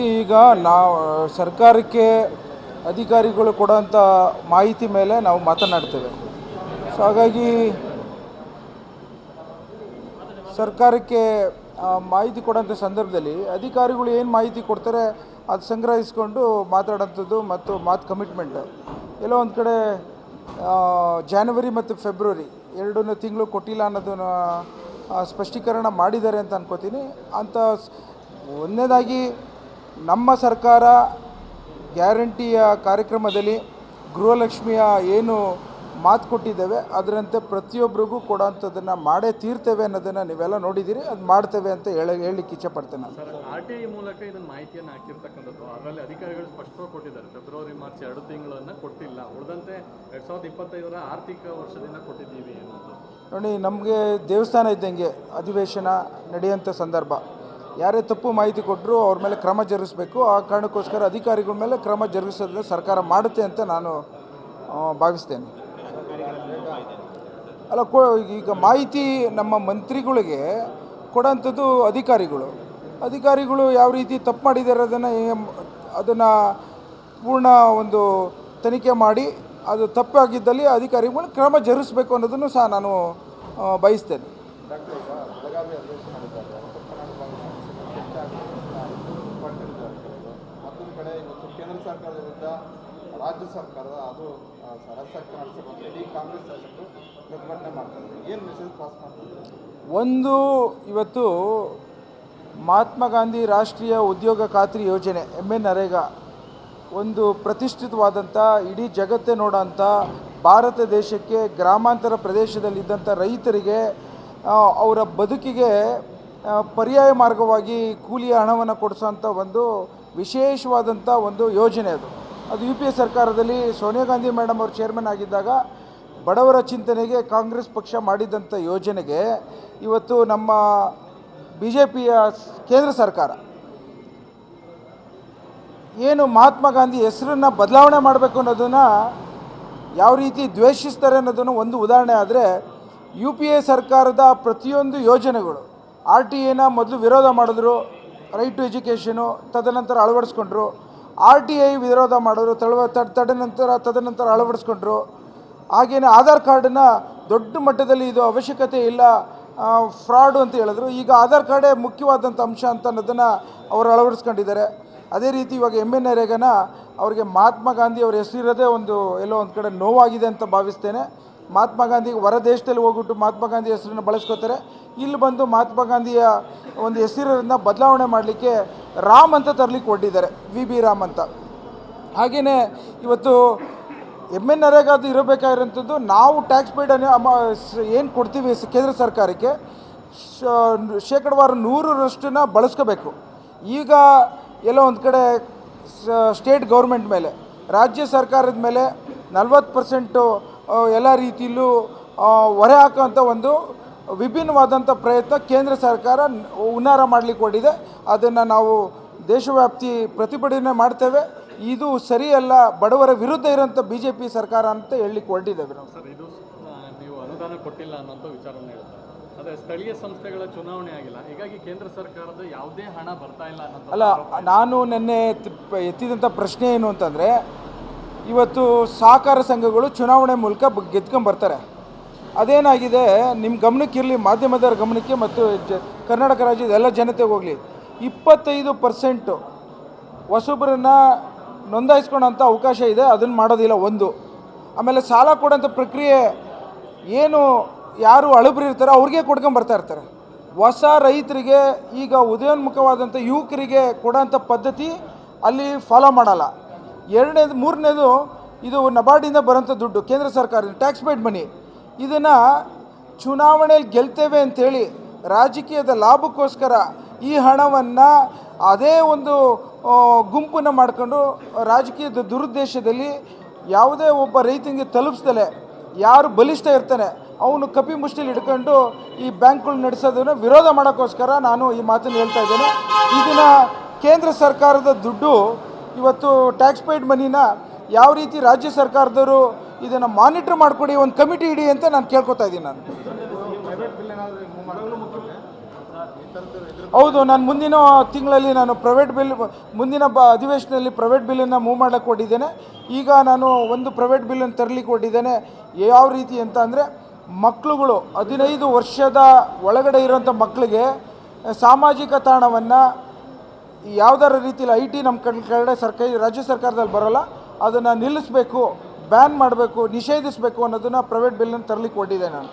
ಈಗ ನಾವು, ಸರ್ಕಾರಕ್ಕೆ ಅಧಿಕಾರಿಗಳು ಕೊಡೋಂಥ ಮಾಹಿತಿ ಮೇಲೆ ನಾವು ಮಾತನಾಡ್ತೇವೆ. ಸೊ ಹಾಗಾಗಿ ಸರ್ಕಾರಕ್ಕೆ ಮಾಹಿತಿ ಕೊಡೋಂಥ ಸಂದರ್ಭದಲ್ಲಿ ಅಧಿಕಾರಿಗಳು ಏನು ಮಾಹಿತಿ ಕೊಡ್ತಾರೆ ಅದು ಸಂಗ್ರಹಿಸ್ಕೊಂಡು ಮಾತಾಡೋಂಥದ್ದು ಮತ್ತು ಮಾತು ಕಮಿಟ್ಮೆಂಟ್. ಎಲ್ಲೋ ಒಂದು ಕಡೆ ಜಾನ್ವರಿ ಮತ್ತು ಫೆಬ್ರವರಿ ಎರಡೂ ತಿಂಗಳು ಕೊಟ್ಟಿಲ್ಲ ಅನ್ನೋದನ್ನು ಸ್ಪಷ್ಟೀಕರಣ ಮಾಡಿದ್ದಾರೆ ಅಂತ ಅನ್ಕೋತೀನಿ. ಸ್- ಒಂದನೇದಾಗಿ ನಮ್ಮ ಸರ್ಕಾರ ಗ್ಯಾರಂಟಿಯ ಕಾರ್ಯಕ್ರಮದಲ್ಲಿ ಗೃಹಲಕ್ಷ್ಮಿಯ ಏನು ಮಾತು ಕೊಟ್ಟಿದ್ದೇವೆ ಅದರಂತೆ ಪ್ರತಿಯೊಬ್ಬರಿಗೂ ಕೊಡೋಂಥದ್ದನ್ನು ಮಾಡೇ ತೀರ್ತೇವೆ ಅನ್ನೋದನ್ನು ನೀವೆಲ್ಲ ನೋಡಿದ್ದೀರಿ ಅದು ಮಾಡ್ತೇವೆ ಅಂತ ಹೇಳ ಹೇಳಲಿಕ್ಕೆ ಇಚ್ಛೆಪಡ್ತೇನೆ ನಾನು. ಸರ್ ಆರ್ ಟಿ ಐ ಮೂಲಕ ಇದನ್ನು ಮಾಹಿತಿಯನ್ನು ಹಾಕಿರ್ತಕ್ಕಂಥದ್ದು ಅದರಲ್ಲಿ ಅಧಿಕಾರಿಗಳು ಸ್ಪಷ್ಟವಾಗಿ ಕೊಟ್ಟಿದ್ದಾರೆ. ಫೆಬ್ರವರಿ ಮಾರ್ಚ್ ಎರಡು ತಿಂಗಳನ್ನು ಕೊಟ್ಟಿಲ್ಲ. ಉಳಿದಂತೆ ಎರಡ್ ಸಾವಿರದ ಇಪ್ಪತ್ತೈದರ ಆರ್ಥಿಕ ವರ್ಷದಿಂದ ಕೊಟ್ಟಿದ್ದೀವಿ ಅನ್ನೋದು. ನೋಡಿ ನಮಗೆ ದೇವಸ್ಥಾನ ಇದ್ದಂಗೆ ಅಧಿವೇಶನ ನಡೆಯುವಂಥ ಸಂದರ್ಭ. ಯಾರೇ ತಪ್ಪು ಮಾಹಿತಿ ಕೊಟ್ಟರು ಅವ್ರ ಮೇಲೆ ಕ್ರಮ ಜರುಗಿಸಬೇಕು. ಆ ಕಾರಣಕ್ಕೋಸ್ಕರ ಅಧಿಕಾರಿಗಳ ಮೇಲೆ ಕ್ರಮ ಜರುಗಿಸೋದನ್ನ ಸರ್ಕಾರ ಮಾಡುತ್ತೆ ಅಂತ ನಾನು ಭಾವಿಸ್ತೇನೆ. ಅಲ್ಲ ಕೊ ಈಗ ಮಾಹಿತಿ ನಮ್ಮ ಮಂತ್ರಿಗಳಿಗೆ ಕೊಡೋಂಥದ್ದು ಅಧಿಕಾರಿಗಳು. ಅಧಿಕಾರಿಗಳು ಯಾವ ರೀತಿ ತಪ್ಪು ಮಾಡಿದ್ದಾರೆ ಅದನ್ನು ಅದನ್ನು ಪೂರ್ಣ ಒಂದು ತನಿಖೆ ಮಾಡಿ ಅದು ತಪ್ಪಾಗಿದ್ದಲ್ಲಿ ಅಧಿಕಾರಿಗಳು ಕ್ರಮ ಜರುಗಿಸಬೇಕು ಅನ್ನೋದನ್ನು ಸಹ ನಾನು ಆ, ಬಯಸ್ತೇನೆ ಮತ್ತೊಂದು ಕಡೆ ಇವತ್ತು ಕೇಂದ್ರ ಸರ್ಕಾರದ ವಿರುದ್ಧ ರಾಜ್ಯ ಸರ್ಕಾರದ ಅದು ರಾಜ್ಯ ಸರ್ಕಾರ ಇಡೀ ಕಾಂಗ್ರೆಸ್ ಶಾಸಕರು ಪ್ರತಿಭಟನೆ ಮಾಡ್ತಾರೆ ಏನು ಮೆಸೇಜ್ ಪಾಸ್ ಮಾಡ್ತಾರೆ ಒಂದು ಇವತ್ತು ಮಹಾತ್ಮ ಗಾಂಧಿ ರಾಷ್ಟ್ರೀಯ ಉದ್ಯೋಗ ಖಾತ್ರಿ ಯೋಜನೆ ಎಂ ಎನ್ ನರೇಗಾ, ಒಂದು ಪ್ರತಿಷ್ಠಿತವಾದಂಥ ಇಡೀ ಜಗತ್ತೇ ನೋಡೋಂಥ ಭಾರತ ದೇಶಕ್ಕೆ ಗ್ರಾಮಾಂತರ ಪ್ರದೇಶದಲ್ಲಿದ್ದಂಥ ರೈತರಿಗೆ ಅವರ ಬದುಕಿಗೆ ಪರ್ಯಾಯ ಮಾರ್ಗವಾಗಿ ಕೂಲಿಯ ಹಣವನ್ನು ಕೊಡಿಸೋಂಥ ಒಂದು ವಿಶೇಷವಾದಂಥ ಒಂದು ಯೋಜನೆ ಅದು. ಅದು ಯು ಪಿ ಎ ಸರ್ಕಾರದಲ್ಲಿ ಸೋನಿಯಾ ಗಾಂಧಿ ಮೇಡಮ್ ಅವರು ಚೇರ್ಮನ್ ಆಗಿದ್ದಾಗ ಬಡವರ ಚಿಂತನೆಗೆ ಕಾಂಗ್ರೆಸ್ ಪಕ್ಷ ಮಾಡಿದಂಥ ಯೋಜನೆಗೆ ಇವತ್ತು ನಮ್ಮ ಬಿ ಜೆ ಪಿಯ ಕೇಂದ್ರ ಸರ್ಕಾರ ಏನು ಮಹಾತ್ಮ ಗಾಂಧಿ ಹೆಸರನ್ನು ಬದಲಾವಣೆ ಮಾಡಬೇಕು ಅನ್ನೋದನ್ನು ಯಾವ ರೀತಿ ದ್ವೇಷಿಸ್ತಾರೆ ಅನ್ನೋದನ್ನು ಒಂದು ಉದಾಹರಣೆ ಆದರೆ ಯು ಪಿ ಎ ಸರ್ಕಾರದ ಪ್ರತಿಯೊಂದು ಯೋಜನೆಗಳು ಆರ್ ಟಿ ಐನ ಮೊದಲು ವಿರೋಧ ಮಾಡಿದ್ರು ರೈಟ್ ಟು ಎಜುಕೇಷನು ತದನಂತರ ಅಳವಡಿಸ್ಕೊಂಡ್ರು. ಆರ್ ಟಿ ಐ ವಿರೋಧ ಮಾಡಿದ್ರು, ತಳವ, ತಡ್, ತದನಂತರ ತದನಂತರ ಅಳವಡಿಸ್ಕೊಂಡ್ರು. ಹಾಗೆಯೇ ಆಧಾರ್ ಕಾರ್ಡನ್ನು ದೊಡ್ಡ ಮಟ್ಟದಲ್ಲಿ ಇದು ಅವಶ್ಯಕತೆ ಇಲ್ಲ ಫ್ರಾಡು ಅಂತ ಹೇಳಿದ್ರು. ಈಗ ಆಧಾರ್ ಕಾರ್ಡೇ ಮುಖ್ಯವಾದಂಥ ಅಂಶ ಅಂತ ಅನ್ನೋದನ್ನು ಅವರು ಅಳವಡಿಸ್ಕೊಂಡಿದ್ದಾರೆ. ಅದೇ ರೀತಿ ಇವಾಗ ಎಂ ಎನ್ ರೇಗನ ಅವರಿಗೆ ಮಹಾತ್ಮ ಗಾಂಧಿ ಅವ್ರ ಹೆಸರಿರೋದೇ ಒಂದು ಎಲ್ಲೋ ಒಂದು ಕಡೆ ನೋವಾಗಿದೆ ಅಂತ ಭಾವಿಸ್ತೇನೆ. ಮಹಾತ್ಮ ಗಾಂಧಿಗೆ ಹೊರ ದೇಶದಲ್ಲಿ ಹೋಗ್ಬಿಟ್ಟು ಮಹಾತ್ಮ ಗಾಂಧಿ ಹೆಸರನ್ನು ಬಳಸ್ಕೋತಾರೆ. ಇಲ್ಲಿ ಬಂದು ಮಹಾತ್ಮ ಗಾಂಧಿಯ ಒಂದು ಹೆಸರನ್ನು ಬದಲಾವಣೆ ಮಾಡಲಿಕ್ಕೆ ರಾಮ್ ಅಂತ ತರಲಿಕ್ಕೆ ಕೊಟ್ಟಿದ್ದಾರೆ ವಿ ಬಿ ರಾಮ್ ಅಂತ. ಹಾಗೆಯೇ ಇವತ್ತು ಎಂ ಎನ್ ನರೇಗಾದು ಇರಬೇಕಾಗಿರೋಂಥದ್ದು ನಾವು ಟ್ಯಾಕ್ಸ್ ಪೇಡ್ ಏನು ಕೊಡ್ತೀವಿ ಕೇಂದ್ರ ಸರ್ಕಾರಕ್ಕೆ ಶೇಕಡವಾರು ನೂರರಷ್ಟನ್ನ ಬಳಸ್ಕೋಬೇಕು. ಈಗ ಎಲ್ಲೋ ಒಂದು ಕಡೆ ಸ್ಟೇಟ್ ಗೌರ್ಮೆಂಟ್ ಮೇಲೆ, ರಾಜ್ಯ ಸರ್ಕಾರದ ಮೇಲೆ ನಲ್ವತ್ತು ಪರ್ಸೆಂಟು ಎಲ್ಲ ರೀತಿಯಲ್ಲೂ ಹೊರೆ ಹಾಕೋಂಥ ಒಂದು ವಿಭಿನ್ನವಾದಂಥ ಪ್ರಯತ್ನ ಕೇಂದ್ರ ಸರ್ಕಾರ ಉನ್ನಾರ ಹುನ್ನಾರ ಮಾಡಲಿಕ್ಕೆ ಹೊರಟಿದೆ ಅದನ್ನು ನಾವು ದೇಶವ್ಯಾಪ್ತಿ ಪ್ರತಿಭಟನೆ ಮಾಡ್ತೇವೆ. ಇದು ಸರಿಯಲ್ಲ ಬಡವರ ವಿರುದ್ಧ ಇರೋಂಥ ಬಿ ಜೆ ಪಿ ಸರ್ಕಾರ ಅಂತ ಹೇಳಲಿಕ್ಕೆ ಹೊರಟಿದ್ದೇವೆ ನಾವು. ಸರ್ ಇದು ನೀವು ಅನುದಾನ ಕೊಟ್ಟಿಲ್ಲ ಅನ್ನೋಂಥ ವಿಚಾರವನ್ನು ಹೇಳ್ತಾರೆ ಅದೇ ಸ್ಥಳೀಯ ಸಂಸ್ಥೆಗಳ ಚುನಾವಣೆ ಆಗಿಲ್ಲ. ಹೀಗಾಗಿ ಕೇಂದ್ರ ಸರ್ಕಾರದ ಯಾವುದೇ ಹಣ ಬರ್ತಾ ಇಲ್ಲ ಅಲ್ಲ ನಾನು ನಿನ್ನೆ ಎತ್ತಿ- ಎತ್ತಿದಂಥ ಪ್ರಶ್ನೆ ಏನು ಅಂತಂದರೆ ಇವತ್ತು ಸಹಕಾರ ಸಂಘಗಳು ಚುನಾವಣೆ ಮೂಲಕ ಗೆದ್ಕೊಂಡ್ಬರ್ತಾರೆ ಬರ್ತಾರೆ ಅದೇನಾಗಿದೆ ನಿಮ್ಮ ಗಮನಕ್ಕಿರಲಿ ಮಾಧ್ಯಮದವರ ಗಮನಕ್ಕೆ ಮತ್ತು ಕರ್ನಾಟಕ ರಾಜ್ಯದ ಎಲ್ಲ ಜನತೆಗೆ ಹೋಗಲಿ. ಇಪ್ಪತ್ತೈದು ಪರ್ಸೆಂಟು ಹೊಸಬರನ್ನು ನೋಂದಾಯಿಸ್ಕೊಳ್ಳೋಂಥ ಅವಕಾಶ ಇದೆ, ಅದನ್ನು ಮಾಡೋದಿಲ್ಲ ಒಂದು. ಆಮೇಲೆ ಸಾಲ ಕೊಡೋಂಥ ಪ್ರಕ್ರಿಯೆ ಏನು, ಯಾರು ಅಳಬ್ರು ಇರ್ತಾರೆ ಅವ್ರಿಗೆ ಕೊಡ್ಕೊಂಡು ಬರ್ತಾ ಇರ್ತಾರೆ. ಹೊಸ ರೈತರಿಗೆ, ಈಗ ಉದಯೋನ್ಮುಖವಾದಂಥ ಯುವಕರಿಗೆ ಕೊಡೋಂಥ ಪದ್ಧತಿ ಅಲ್ಲಿ ಫಾಲೋ ಮಾಡಲ್ಲ. ಎರಡನೇದು, ಮೂರನೇದು ಇದು ನಬಾರ್ಡಿಂದ ಬರೋಂಥ ದುಡ್ಡು, ಕೇಂದ್ರ ಸರ್ಕಾರದ ಟ್ಯಾಕ್ಸ್ ಪೇಡ್ ಮನಿ ಇದನ್ನು ಚುನಾವಣೆಯಲ್ಲಿ ಗೆಲ್ತೇವೆ ಅಂಥೇಳಿ ರಾಜಕೀಯದ ಲಾಭಕ್ಕೋಸ್ಕರ ಈ ಹಣವನ್ನು ಅದೇ ಒಂದು ಗುಂಪನ್ನು ಮಾಡ್ಕೊಂಡು ರಾಜಕೀಯದ ದುರುದ್ದೇಶದಲ್ಲಿ ಯಾವುದೇ ಒಬ್ಬ ರೈತನಿಗೆ ತಲುಪಿಸ್ದಲೆ ಯಾರು ಬಲಿಷ್ಠ ಇರ್ತಾನೆ, ಅವನು ಕಪಿ ಮುಷ್ಟಿಲಿ ಹಿಡ್ಕೊಂಡು ಈ ಬ್ಯಾಂಕ್ಗಳು ನಡೆಸೋದನ್ನು ವಿರೋಧ ಮಾಡೋಕ್ಕೋಸ್ಕರ ನಾನು ಈ ಮಾತನ್ನು ಹೇಳ್ತಾ ಇದ್ದೇನೆ. ಇದನ್ನು ಕೇಂದ್ರ ಸರ್ಕಾರದ ದುಡ್ಡು ಇವತ್ತು ಟ್ಯಾಕ್ಸ್ ಪೇಯ್ಡ್ ಮನಿನ ಯಾವ ರೀತಿ ರಾಜ್ಯ ಸರ್ಕಾರದವರು ಇದನ್ನು ಮಾನಿಟರ್ ಮಾಡಿಕೊಡಿ, ಒಂದು ಕಮಿಟಿ ಇಡಿ ಅಂತ ನಾನು ಕೇಳ್ಕೊತಾ ಇದ್ದೀನಿ ನಾನು. ಹೌದು, ನಾನು ಮುಂದಿನ ತಿಂಗಳಲ್ಲಿ ನಾನು ಪ್ರೈವೇಟ್ ಬಿಲ್ ಮುಂದಿನ ಬ ಅಧಿವೇಶನದಲ್ಲಿ ಪ್ರೈವೇಟ್ ಬಿಲ್ಲನ್ನು ಮೂವ್ ಮಾಡಕ್ಕೆ ಕೊಟ್ಟಿದ್ದೇನೆ ಈಗ ನಾನು ಒಂದು ಪ್ರೈವೇಟ್ ಬಿಲ್ಲನ್ನು ತರಲಿಕ್ಕೆ ಕೊಟ್ಟಿದ್ದೇನೆ ಯಾವ ರೀತಿ ಅಂತ ಅಂದರೆ ಮಕ್ಕಳುಗಳು ಹದಿನೈದು ವರ್ಷದ ಒಳಗಡೆ ಇರೋಂಥ ಮಕ್ಕಳಿಗೆ ಸಾಮಾಜಿಕ ತಾಣವನ್ನು ಯಾವುದಾರ ರೀತಿಯಲ್ಲಿ ಐ ಟಿ ನಮ್ಮ ಕಡೆ ಸರ್ಕಾರಿ ರಾಜ್ಯ ಸರ್ಕಾರದಲ್ಲಿ ಬರೋಲ್ಲ, ಅದನ್ನು ನಿಲ್ಲಿಸಬೇಕು. ಬ್ಯಾನ್ ಮಾಡಬೇಕು ನಿಷೇಧಿಸಬೇಕು ಅನ್ನೋದನ್ನು ಪ್ರೈವೇಟ್ ಬಿಲ್ಲನ್ನು ತರಲಿಕ್ಕೆ ಕೊಟ್ಟಿದ್ದೆ ನಾನು.